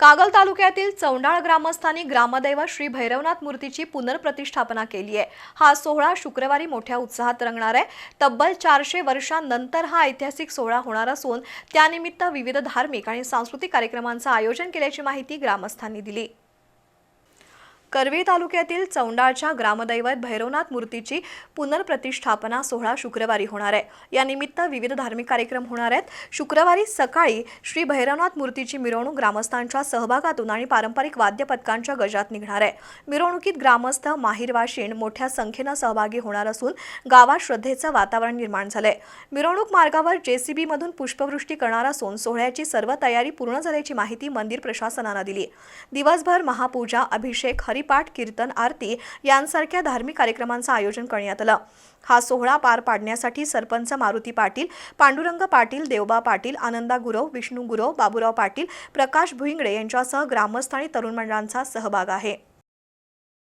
कागल तालुक्यातील चौंडाळ ग्रामस्थांनी ग्रामदैवत श्री भैरवनाथ मूर्तीची पुनर्प्रतिष्ठापना केली आहे. हा सोहळा शुक्रवारी मोठ्या उत्साहात रंगणार आहे. तब्बल चारशे वर्षांनंतर हा ऐतिहासिक सोहळा होणार असून त्यानिमित्त विविध धार्मिक आणि सांस्कृतिक कार्यक्रमांचं आयोजन केल्याची माहिती ग्रामस्थांनी दिली. करवी तालुक्यातील चौंडाळच्या ग्रामदैवत भैरवनाथ मूर्तीची पुनर्प्रतिष्ठापना सोहळा शुक्रवारी होणार आहे. या निमित्त विविध धार्मिक कार्यक्रम होणार आहेत. शुक्रवारी सकाळी श्री भैरवनाथ मूर्तीची मिरवणूक ग्रामस्थांच्या सहभागातून आणि पारंपरिक वाद्यपथकांच्या गजात निघणार आहे. मिरवणुकीत ग्रामस्थ माहीरवाशीण मोठ्या संख्येनं सहभागी होणार असून गावात श्रद्धेचं वातावरण निर्माण झालंय. मिरवणूक मार्गावर जेसीबीमधून पुष्पवृष्टी करणार असून सोहळ्याची सर्व तयारी पूर्ण झाल्याची माहिती मंदिर प्रशासनानं दिली दिवसभर महापूजा अभिषेक हरिपाठ कीर्तन आरती यांसारख्या धार्मिक कार्यक्रमांचं आयोजन करण्यात आलं. हा सोहळा पार पाडण्यासाठी सरपंच मारुती पाटील पांडुरंग पाटील देवबा पाटील आनंदा गुरव विष्णू गुरव बाबुराव पाटील प्रकाश भुईंगडे यांच्यासह ग्रामस्थ आणि तरुण मंडळांचा सहभाग आहे.